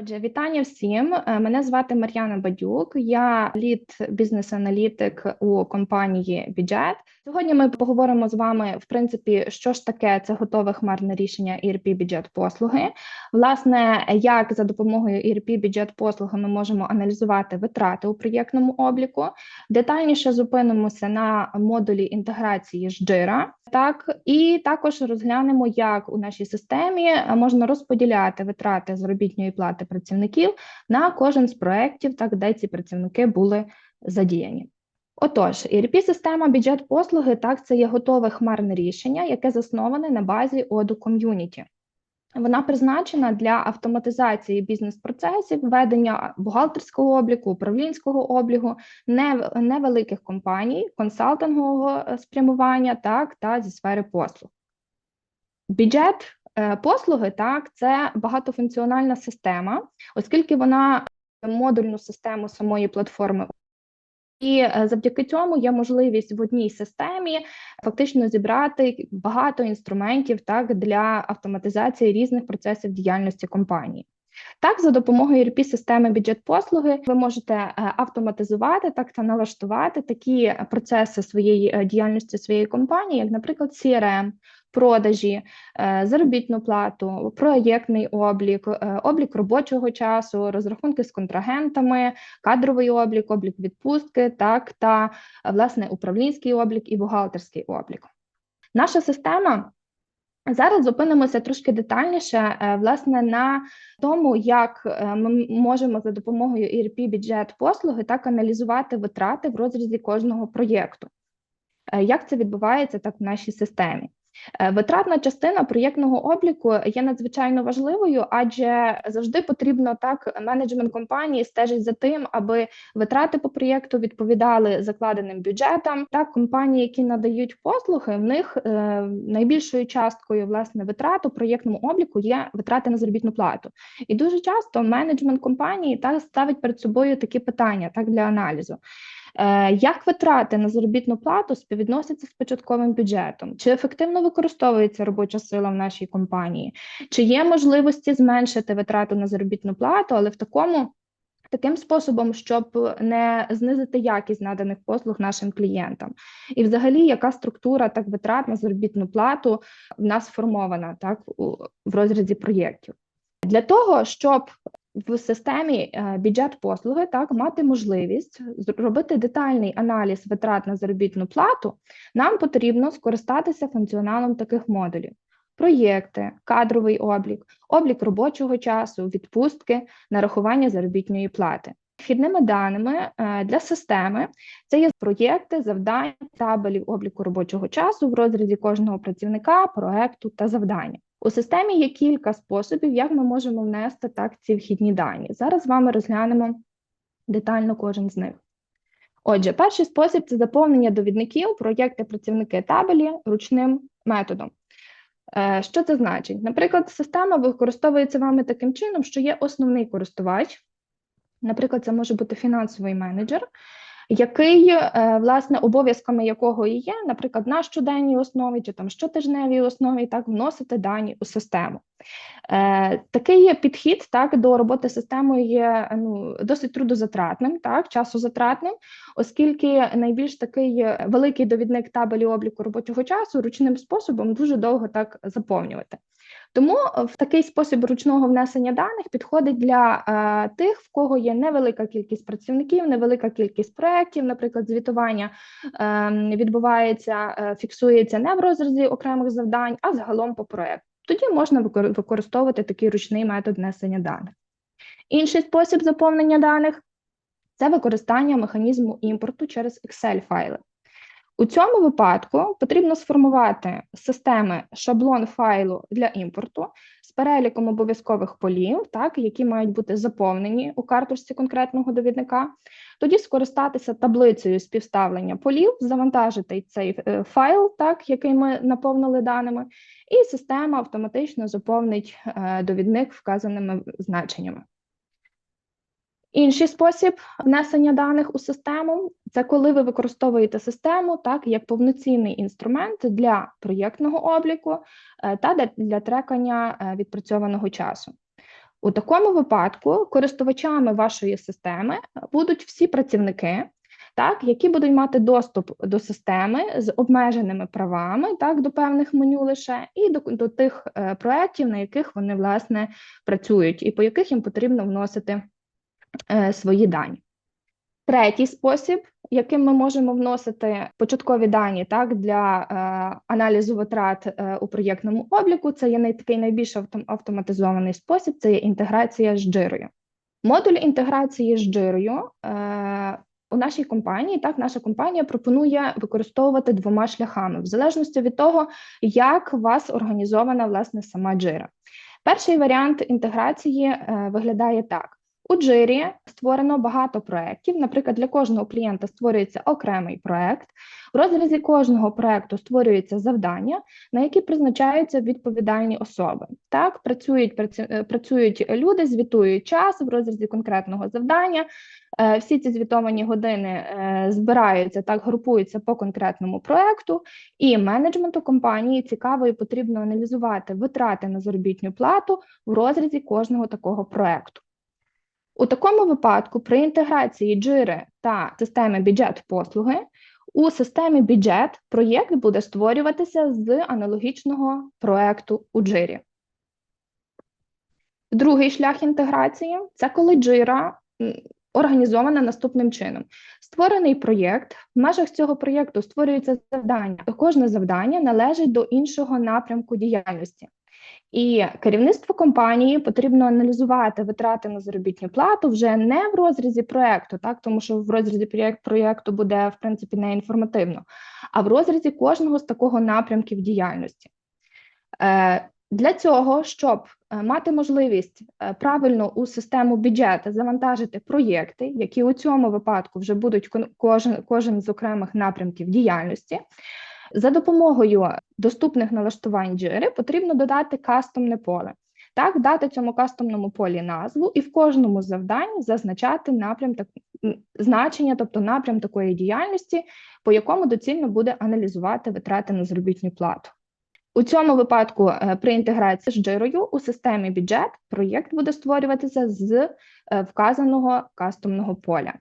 Отже, вітання всім. Е, Мене звати Мар'яна Бадюк. Я лід бізнес-аналітик у компанії Бюджет. Сьогодні ми поговоримо з вами, в принципі, що ж таке це готове хмарне рішення ERP бюджет послуги. Власне, як за допомогою ERP бюджет послуги ми можемо аналізувати витрати у проєктному обліку. Детальніше зупинимося на модулі інтеграції з. Так, і також розглянемо, як у нашій системі можна розподіляти витрати заробітної плати працівників на кожен з проєктів, так де ці працівники були задіяні. Отож, erp система бюджет послуги так це є готове хмарне рішення, яке засноване на базі оду ком'юніті. Вона призначена для автоматизації бізнес-процесів, ведення бухгалтерського обліку, управлінського обліку, невеликих компаній, консалтингового е, спрямування, так та зі сфери послуг. Бюджет послуги так це багатофункціональна система, оскільки вона модульну систему самої платформи. І е, завдяки цьому є можливість в одній системі фактично зібрати багато інструментів так для автоматизації різних процесів діяльності компанії. Так, за допомогою erp системи бюджет послуги ви можете е, автоматизувати так та налаштувати такі процеси своєї е, діяльності своєї компанії, як, наприклад, CRM, продажі, е, заробітну плату, проєктний облік, облік робочого часу, розрахунки з контрагентами, кадровий облік, облік відпустки, так та власне управлінський облік і бухгалтерський облік. Наша система. Зараз зупинимося трошки детальніше, е, власне, на тому, як е, ми можемо за допомогою erp бюджет послуги так аналізувати витрати в розрізі кожного проєкту. Е, як це відбувається так в нашій системі? Е, витратна частина проєктного обліку є надзвичайно важливою, адже завжди потрібно так менеджмент компанії стежить за тим, аби витрати по проєкту відповідали закладеним бюджетам. Так, компанії, які надають послуги, в них е, найбільшою часткою власне витрат у проєктному обліку є витрати на заробітну плату. І дуже часто менеджмент компанії так ставить перед собою такі питання так для аналізу. Е, як витрати на заробітну плату співвідносяться з початковим бюджетом? Чи ефективно використовується робоча сила в нашій компанії? Чи є можливості зменшити витрати на заробітну плату, але в такому таким способом, щоб не знизити якість наданих послуг нашим клієнтам? І, взагалі, яка структура так витрат на заробітну плату в нас сформована так в розрізі проєктів? Для того щоб в системі е, бюджет послуги так мати можливість зробити детальний аналіз витрат на заробітну плату, нам потрібно скористатися функціоналом таких модулів: проєкти, кадровий облік, облік робочого часу, відпустки, нарахування заробітної плати. Вхідними даними е, для системи це є проєкти, завдання, табелів обліку робочого часу в розрізі кожного працівника, проекту та завдання. У системі є кілька способів, як ми можемо внести так ці вхідні дані. Зараз з вами розглянемо детально кожен з них. Отже, перший спосіб це заповнення довідників, проєкти працівники табелі ручним методом. Е, що це значить? Наприклад, система використовується вами таким чином, що є основний користувач, наприклад, це може бути фінансовий менеджер, який е, власне обов'язками якого і є, наприклад, на щоденній основі чи там щотижневій основі, так вносити дані у систему. Е, Такий підхід так до роботи системою є ну досить трудозатратним, так часозатратним, оскільки найбільш такий великий довідник табелі обліку робочого часу ручним способом дуже довго так заповнювати. Тому е, в такий спосіб ручного внесення даних підходить для е, тих, в кого є невелика кількість працівників, невелика кількість проєктів, наприклад, звітування е, відбувається, е, фіксується не в розрізі окремих завдань, а загалом по проєкту. Тоді можна використовувати такий ручний метод внесення даних. Інший спосіб заповнення даних це використання механізму імпорту через Excel-файли. У цьому випадку потрібно сформувати системи шаблон файлу для імпорту з переліком обов'язкових полів, так, які мають бути заповнені у карточці конкретного довідника. Тоді скористатися таблицею співставлення полів, завантажити цей е, файл, так, який ми наповнили даними, і система автоматично заповнить е, довідник вказаними значеннями. Інший спосіб внесення даних у систему це коли ви використовуєте систему так як повноцінний інструмент для проєктного обліку е, та для трекання е, відпрацьованого часу. У такому випадку користувачами вашої системи будуть всі працівники, так, які будуть мати доступ до системи з обмеженими правами, так, до певних меню лише, і до, до тих е, проєктів, на яких вони власне працюють, і по яких їм потрібно вносити свої дані. Третій спосіб, яким ми можемо вносити початкові дані так для е, аналізу витрат е, у проєктному обліку, це є такий найбільш автом, автоматизований спосіб, це є інтеграція з джирою. Модуль інтеграції з джирою е, у нашій компанії так наша компанія пропонує використовувати двома шляхами, в залежності від того, як у вас організована власне сама джира. Перший варіант інтеграції е, виглядає так. У Джирі створено багато проєктів. Наприклад, для кожного клієнта створюється окремий проєкт. В розрізі кожного проєкту створюється завдання, на які призначаються відповідальні особи. Так, працюють е, працюють люди, звітують час в розрізі конкретного завдання. Е, всі ці звітовані години е, збираються так, групуються по конкретному проєкту, і менеджменту компанії цікаво і потрібно аналізувати витрати на заробітну плату в розрізі кожного такого проєкту. У такому випадку при інтеграції джири та системи бюджет послуги у системі бюджет проєкт буде створюватися з аналогічного проєкту у джирі. Другий шлях інтеграції це коли джира організована наступним чином. Створений проєкт, в межах цього проєкту створюється завдання. Кожне завдання належить до іншого напрямку діяльності. І керівництво компанії потрібно аналізувати витрати на заробітну плату вже не в розрізі проєкту, так тому що в розрізі проєкт проєкту буде в принципі не інформативно, а в розрізі кожного з такого напрямків діяльності. Е, Для цього, щоб е, мати можливість е, правильно у систему бюджету завантажити проєкти, які у цьому випадку вже будуть кожен, кожен з окремих напрямків діяльності. За допомогою доступних налаштувань джири потрібно додати кастомне поле. Так, дати цьому кастомному полі назву і в кожному завданні зазначати напрям так, значення, тобто напрям такої діяльності, по якому доцільно буде аналізувати витрати на заробітну плату. У цьому випадку е, при інтеграції з джирою у системі бюджет проєкт буде створюватися з е, вказаного кастомного поля.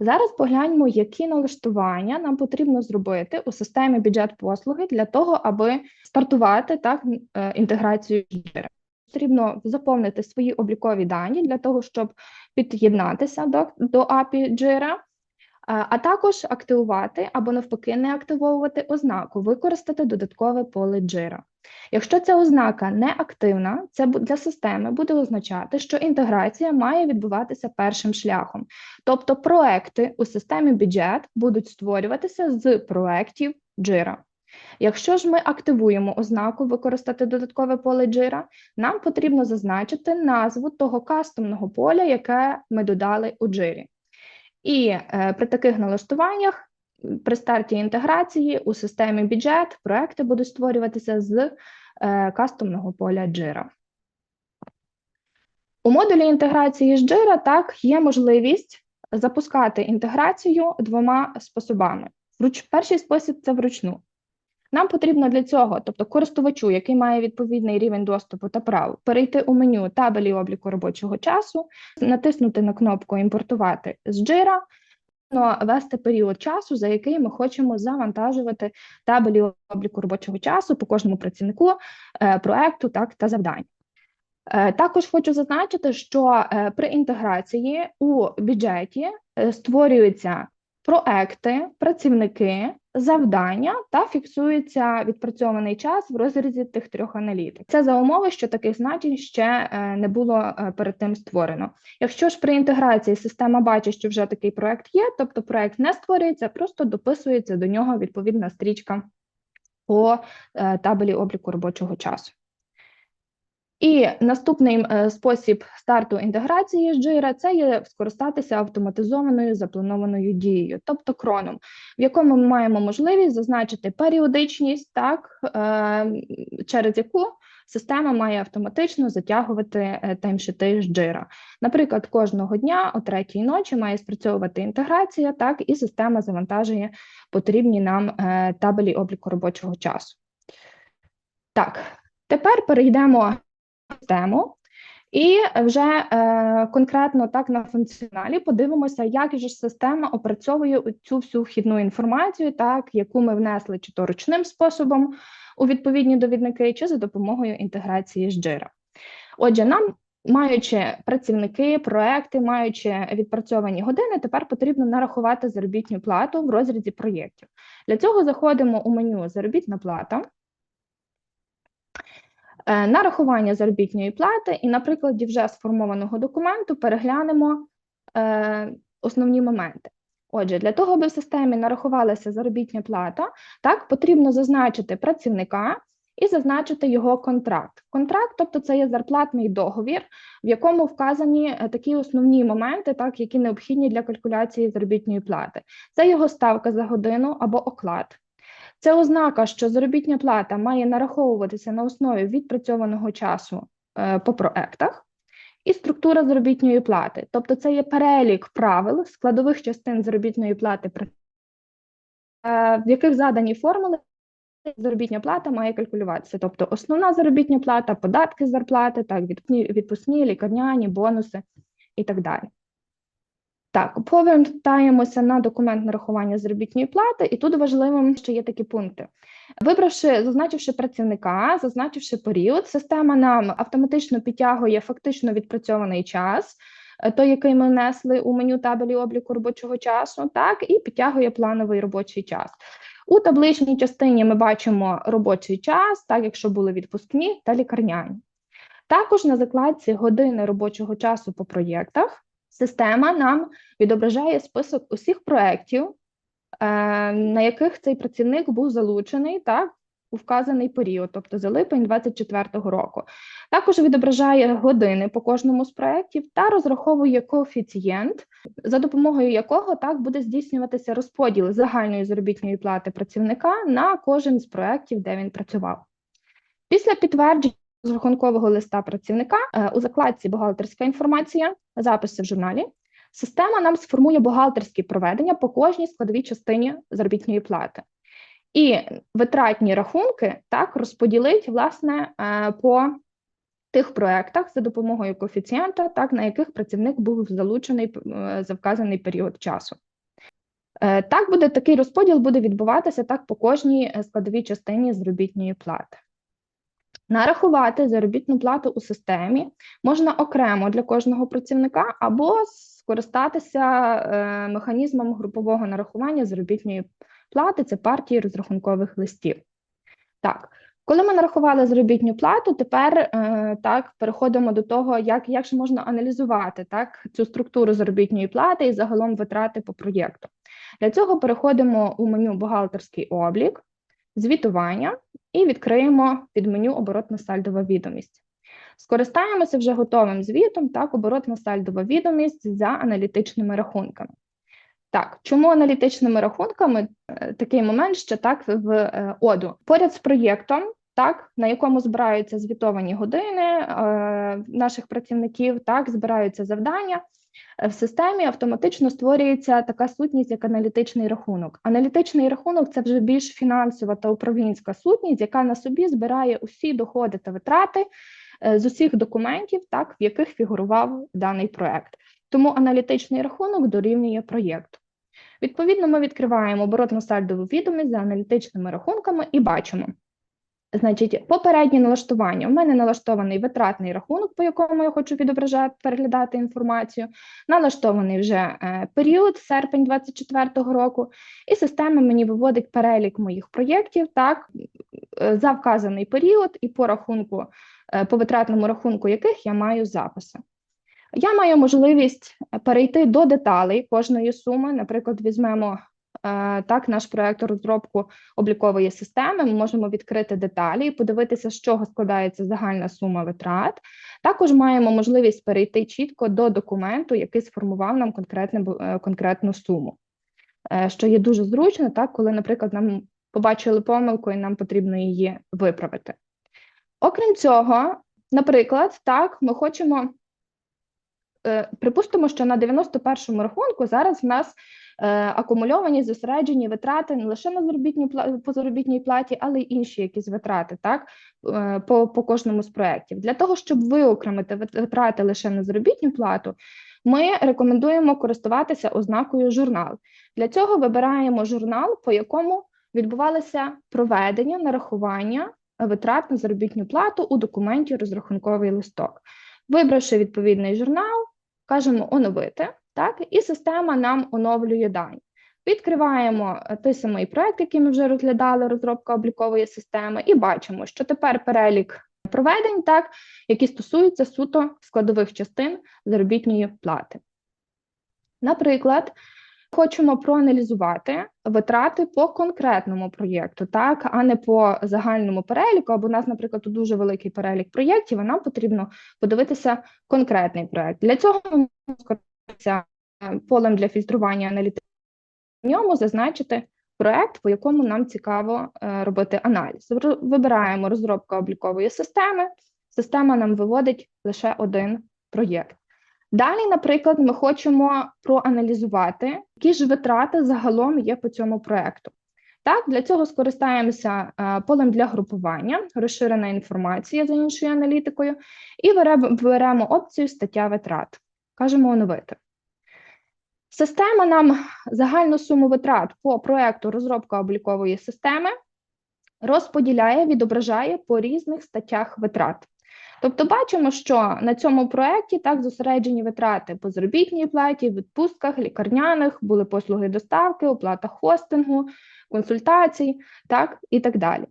Зараз погляньмо, які налаштування нам потрібно зробити у системі бюджет послуги для того, аби стартувати так е, інтеграцію Jira. Потрібно заповнити свої облікові дані для того, щоб під'єднатися до до API Jira, а також активувати або навпаки не активовувати ознаку, використати додаткове поле Jira. Якщо ця ознака не активна, це для системи буде означати, що інтеграція має відбуватися першим шляхом. Тобто проекти у системі бюджет будуть створюватися з проектів Jira. Якщо ж ми активуємо ознаку використати додаткове поле Jira, нам потрібно зазначити назву того кастомного поля, яке ми додали у Jira. І е, при таких налаштуваннях при старті інтеграції у системі бюджет проекти будуть створюватися з е, кастомного поля Jira. У модулі інтеграції з Jira так є можливість запускати інтеграцію двома способами. Вруч... Перший спосіб це вручну. Нам потрібно для цього, тобто користувачу, який має відповідний рівень доступу та прав, перейти у меню табелі обліку робочого часу, натиснути на кнопку Імпортувати з Jira, вести період часу, за який ми хочемо завантажувати табелі обліку робочого часу по кожному працівнику е, проекту так та завдань. Е, також хочу зазначити, що е, при інтеграції у бюджеті створюються проекти, працівники, завдання та фіксується відпрацьований час в розрізі тих трьох аналітик. Це за умови, що таких значень ще е, не було е, перед тим створено. Якщо ж при інтеграції система бачить, що вже такий проект є, тобто проект не створюється, просто дописується до нього відповідна стрічка по е, табелі обліку робочого часу. І наступний е, спосіб старту інтеграції з Jira – це є скористатися автоматизованою запланованою дією, тобто кроном, в якому ми маємо можливість зазначити періодичність, так е, через яку система має автоматично затягувати е, таймшити з Jira. Наприклад, кожного дня о третій ночі має спрацьовувати інтеграція, так і система завантажує потрібні нам табелі обліку робочого часу. Так, тепер перейдемо систему, І вже е, конкретно так на функціоналі подивимося, як же ж система опрацьовує цю всю вхідну інформацію, так яку ми внесли чи то ручним способом у відповідні довідники, чи за допомогою інтеграції з Jira. Отже, нам маючи працівники, проекти, маючи відпрацьовані години, тепер потрібно нарахувати заробітну плату в розрізі проєктів. Для цього заходимо у меню Заробітна плата. Е, Нарахування заробітної плати, і на прикладі вже сформованого документу переглянемо е, основні моменти. Отже, для того, аби в системі нарахувалася заробітня плата, так потрібно зазначити працівника і зазначити його контракт. Контракт, тобто це є зарплатний договір, в якому вказані е, такі основні моменти, так які необхідні для калькуляції заробітної плати. Це його ставка за годину або оклад. Це ознака, що заробітня плата має нараховуватися на основі відпрацьованого часу е, по проектах, і структура заробітної плати. Тобто, це є перелік правил складових частин заробітної плати, е, в яких задані формули заробітня плата має калькулюватися. Тобто, основна заробітня плата, податки зарплати, так, відпускні, лікарняні, бонуси і так далі. Так, повертаємося на документ нарахування заробітної плати, і тут важливим, що є такі пункти. Вибравши, зазначивши працівника, зазначивши період, система нам автоматично підтягує фактично відпрацьований час, е, той, який ми внесли у меню табелі обліку робочого часу, так, і підтягує плановий робочий час. У табличній частині ми бачимо робочий час, так якщо були відпускні та лікарняні. Також на закладці години робочого часу по проєктах. Система нам відображає список усіх проєктів, е, на яких цей працівник був залучений так, у вказаний період, тобто за липень 2024 року. Також відображає години по кожному з проєктів та розраховує коефіцієнт, за допомогою якого так буде здійснюватися розподіл загальної заробітної плати працівника на кожен з проєктів, де він працював. Після підтвердження з рахункового листа працівника е, у закладці бухгалтерська інформація, записи в журналі. Система нам сформує бухгалтерські проведення по кожній складовій частині заробітної плати. І витратні рахунки так розподілить власне е, по тих проектах за допомогою коефіцієнта, так на яких працівник був залучений е, за вказаний період часу. Так буде такий розподіл буде відбуватися так по кожній складовій частині заробітної плати. Нарахувати заробітну плату у системі можна окремо для кожного працівника або скористатися е, механізмом групового нарахування заробітної плати це партії розрахункових листів. Так, коли ми нарахували заробітну плату, тепер е, так переходимо до того, як як ж можна аналізувати так цю структуру заробітної плати і загалом витрати по проєкту. Для цього переходимо у меню бухгалтерський облік, звітування і відкриємо під меню оборотна сальдова відомість. Скористаємося вже готовим звітом, так, оборотна сальдова відомість за аналітичними рахунками. Так, чому аналітичними рахунками е, такий момент ще так в е, оду? Поряд з проєктом, так, на якому збираються звітовані години е, наших працівників, так, збираються завдання в системі автоматично створюється така сутність, як аналітичний рахунок. Аналітичний рахунок це вже більш фінансова та управлінська сутність, яка на собі збирає усі доходи та витрати е, з усіх документів, так в яких фігурував даний проект. Тому аналітичний рахунок дорівнює проєкту. Відповідно, ми відкриваємо оборотно сальдову відомість за аналітичними рахунками і бачимо. Значить, попереднє налаштування. У мене налаштований витратний рахунок, по якому я хочу відображати, переглядати інформацію. Налаштований вже е, період, серпень 2024 року, і система мені виводить перелік моїх проєктів так, е, за вказаний період і по рахунку, е, по витратному рахунку яких я маю записи. Я маю можливість перейти до деталей кожної суми. Наприклад, візьмемо так, наш проект розробку облікової системи. Ми можемо відкрити деталі і подивитися, з чого складається загальна сума витрат. Також маємо можливість перейти чітко до документу, який сформував нам е, конкретну суму, е, що є дуже зручно, так, коли, наприклад, нам побачили помилку і нам потрібно її виправити. Окрім цього, наприклад, так, ми хочемо. Припустимо, що на 91-му рахунку зараз в нас акумульовані зосереджені витрати не лише на заробітній по заробітній платі, але й інші якісь витрати, так е, по, по кожному з проєктів. Для того, щоб виокремити витрати лише на заробітну плату, ми рекомендуємо користуватися ознакою журнал. Для цього вибираємо журнал, по якому відбувалося проведення нарахування витрат на заробітну плату у документі розрахунковий листок. Вибравши відповідний журнал, кажемо оновити, так, і система нам оновлює дані. Відкриваємо е, той самий проект, який ми вже розглядали, розробка облікової системи, і бачимо, що тепер перелік проведень, так, які стосуються суто складових частин заробітної плати. Наприклад, хочемо проаналізувати витрати по конкретному проєкту, так, а не по загальному переліку, або у нас, наприклад, тут дуже великий перелік проєктів, а нам потрібно подивитися конкретний проєкт. Для цього ми полем для фільтрування аналітики, в ньому зазначити проект, по якому нам цікаво е, робити аналіз. Вибираємо розробка облікової системи. Система нам виводить лише один проєкт. Далі, наприклад, ми хочемо проаналізувати, які ж витрати загалом є по цьому проекту. Так, для цього скористаємося е, полем для групування, розширена інформація за іншою аналітикою, і беремо опцію стаття витрат. Кажемо оновити. Система нам загальну суму витрат по проекту розробка облікової системи розподіляє, відображає по різних статтях витрат. Тобто бачимо, що на цьому проєкті так зосереджені витрати по заробітній платі, відпустках, лікарняних, були послуги доставки, оплата хостингу, консультацій, так і так далі.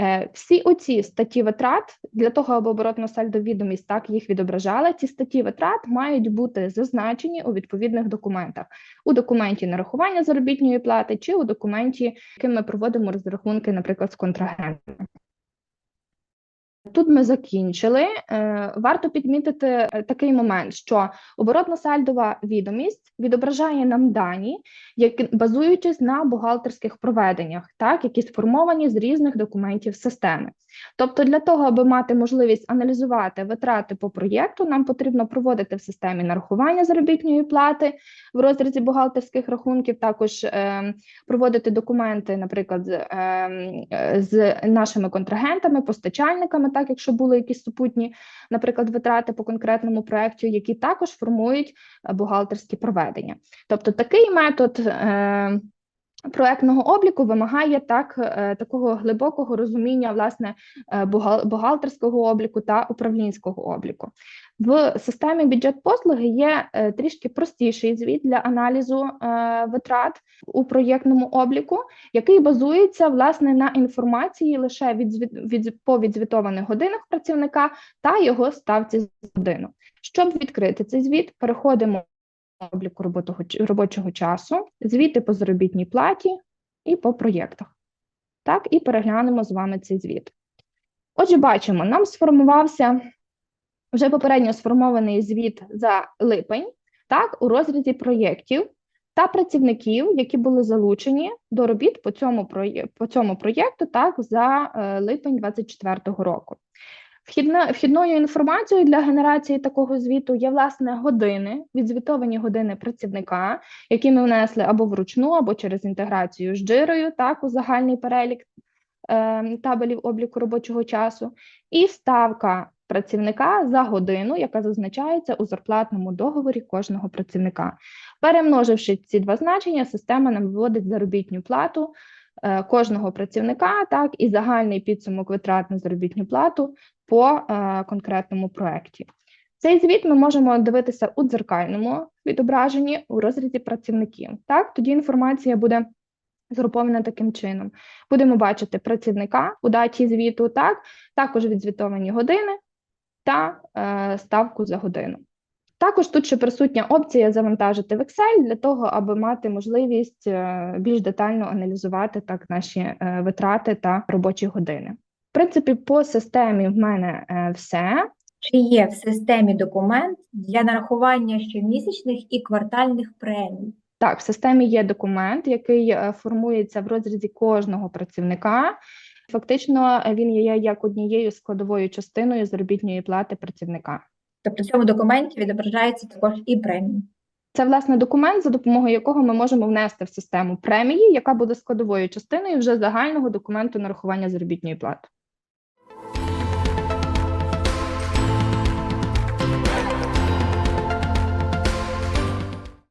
Е, Всі оці статті витрат для того, аби оборотна сальдовідомість так їх відображала, ці статті витрат мають бути зазначені у відповідних документах у документі нарахування заробітної плати чи у документі, яким ми проводимо розрахунки, наприклад, з контрагентами. Тут ми закінчили. Е, Варто підмітити е, такий момент, що оборотно-сальдова відомість відображає нам дані, які базуючись на бухгалтерських проведеннях, так, які сформовані з різних документів системи. Тобто, для того, аби мати можливість аналізувати витрати по проєкту, нам потрібно проводити в системі нарахування заробітної плати в розрізі бухгалтерських рахунків, також е, проводити документи, наприклад, з, е, е, з нашими контрагентами, постачальниками, так якщо були якісь супутні, наприклад, витрати по конкретному проекту, які також формують е, бухгалтерські проведення. Тобто такий метод. Е, Проектного обліку вимагає так е, такого глибокого розуміння власне е, бухгалтерського обліку та управлінського обліку. В системі бюджет послуги є е, трішки простіший звіт для аналізу е, витрат у проєктному обліку, який базується власне на інформації лише від, від по відзвітованих годинах працівника та його ставці з годину. Щоб відкрити цей звіт, переходимо обліку роботого, робочого часу, звіти по заробітній платі і по проєктах. Так, і переглянемо з вами цей звіт. Отже, бачимо, нам сформувався вже попередньо сформований звіт за липень, так, у розрізі проєктів та працівників, які були залучені до робіт по цьому, по цьому проєкту, так, за е, липень 2024 року. Вхідна, вхідною інформацією для генерації такого звіту є власне години, відзвітовані години працівника, які ми внесли або вручну, або через інтеграцію з джирою, так у загальний перелік е, табелів обліку робочого часу, і ставка працівника за годину, яка зазначається у зарплатному договорі кожного працівника. Перемноживши ці два значення, система нам виводить заробітну плату е, кожного працівника, так і загальний підсумок витрат на заробітну плату по е, конкретному проекті. Цей звіт ми можемо дивитися у дзеркальному відображенні у розрізі працівників. Так, тоді інформація буде згрупована таким чином. Будемо бачити працівника у даті звіту, так, також відзвітовані години та е, ставку за годину. Також тут ще присутня опція завантажити в Excel для того, аби мати можливість е, більш детально аналізувати так наші е, витрати та робочі години. В принципі, по системі в мене все. Чи є в системі документ для нарахування щомісячних і квартальних премій? Так, в системі є документ, який формується в розрізі кожного працівника. Фактично, він є як однією складовою частиною заробітної плати працівника. Тобто в цьому документі відображається також і премії. Це власне документ, за допомогою якого ми можемо внести в систему премії, яка буде складовою частиною вже загального документу нарахування заробітної плати.